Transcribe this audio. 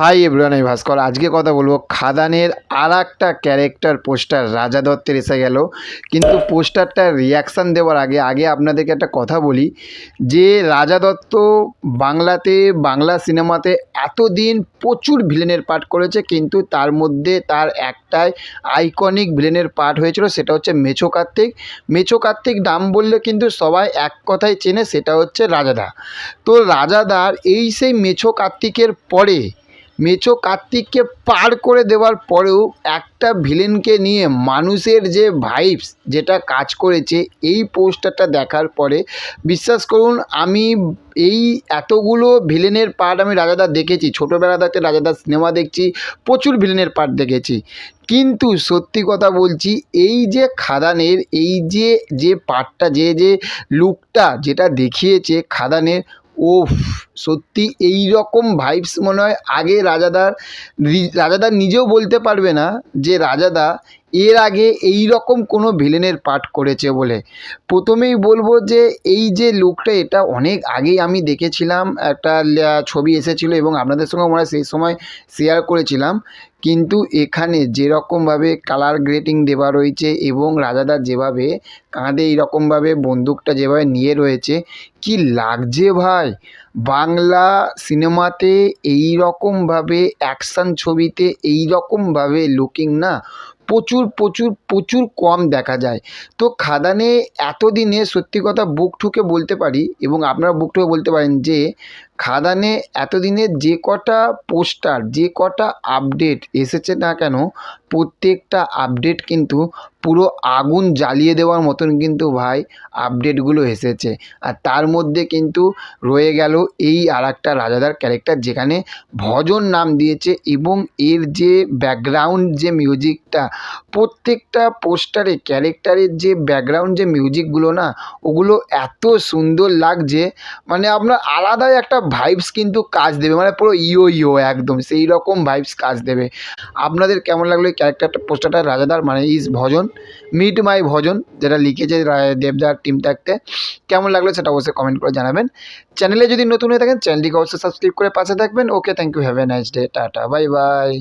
Hi everyone, আমি ভাস্কর। আজকে কথা বলব খাদানের আর একটা ক্যারেক্টার পোস্টার, রাজা দত্তের এসে গেল। কিন্তু পোস্টারটার রিয়াকশান দেওয়ার আগে আগে আপনাদেরকে একটা কথা বলি, যে রাজা দত্ত বাংলাতে, বাংলা সিনেমাতে এতদিন প্রচুর ভিলেনের পার্ট করেছে, কিন্তু তার মধ্যে তার একটাই আইকনিক ভিলেনের পার্ট হয়েছিল, সেটা হচ্ছে মেছো কার্তিক। মেছো কার্তিক নাম বললে কিন্তু সবাই এক কথায় চেনে, সেটা হচ্ছে রাজাদা। তো রাজাদার এই সেই মেছো কার্তিকের পরে মেছো কার্তিককে পার করে দেওয়ার পরেও একটা ভিলেনকে নিয়ে মানুষের যে ভাইবস যেটা কাজ করেছে, এই পোস্টারটা দেখার পরে বিশ্বাস করুন, আমি এই এতগুলো ভিলেনের পার্ট আমি রাজাদা দেখেছি, ছোটোবেলা থেকে রাজাদার সিনেমা দেখছি, প্রচুর ভিলেনের পার্ট দেখেছি। কিন্তু সত্যি কথা বলছি, এই যে খাদানের, এই যে যে পার্টটা যে যে লুকটা যেটা দেখিয়েছে খাদানের ওফ, সত্যি এই রকম ভাইবস মনে হয় আগে রাজাদার রাজাদার নিজেও বলতে পারবে না যে রাজাদা এর আগে এই রকম কোনো ভিলেনের পার্ট করেছে বলে। প্রথমেই বলব যে এই যে লুকটা, এটা অনেক আগেই আমি দেখেছিলাম, একটা ছবি এসেছিল এবং আপনাদের সঙ্গে আমরা সেই সময় শেয়ার করেছিলাম। কিন্তু এখানে যেরকমভাবে কালার গ্রেটিং দেওয়া রয়েছে এবং রাজাদার যেভাবে কাঁধে এইরকমভাবে বন্দুকটা যেভাবে নিয়ে রয়েছে, কি লাগছে ভাই? বাংলা সিনেমাতে এই রকমভাবে অ্যাকশান ছবিতে এই রকমভাবে লুকিং না প্রচুর প্রচুর প্রচুর কম দেখা যায়। তো খাদানে এতদিনে সত্যি কথা বুক ঠুকে বলতে পারি এবং আপনারা বুক ঠুকে বলতে পারেন যে খাদানে এতদিনে যে কটা পোস্টার, যে কটা আপডেট এসেছে না কেন, প্রত্যেকটা আপডেট কিন্তু পুরো আগুন জ্বালিয়ে দেওয়ার মতন কিন্তু ভাই আপডেটগুলো এসেছে। আর তার মধ্যে কিন্তু রয়ে গেল এই আর একটা রাজাদার ক্যারেক্টার যেখানে ভজন নাম দিয়েছে এবং এর যে ব্যাকগ্রাউন্ড যে মিউজিকটা প্রত্যেকটা পোস্টারে ক্যারেক্টারের যে ব্যাকগ্রাউন্ড যে মিউজিকগুলো না, ওগুলো এত সুন্দর লাগছে মানে আপনার আলাদাই একটা ভাইবস কিন্তু কাজ দেবে মানে পুরো ইও ইও একদম, সেই রকম ভাইবস কাজ দেবে। আপনাদের কেমন লাগল এই ক্যারেক্টারটা পোস্টারটা রাজাদার মানে ইস ভজন? মিট মাই ভজন যেটা লিখেছে দেবদার টিম থাকতে কেমন লাগল সেটা অবশ্যই কমেন্ট করে জানাবেন। চ্যানেলে যদি নতুন হয়ে থাকেন চ্যানেলটিকে অবশ্যই সাবস্ক্রাইব করে পাশে থাকবেন। Okay thank you have a nice day tata bye bye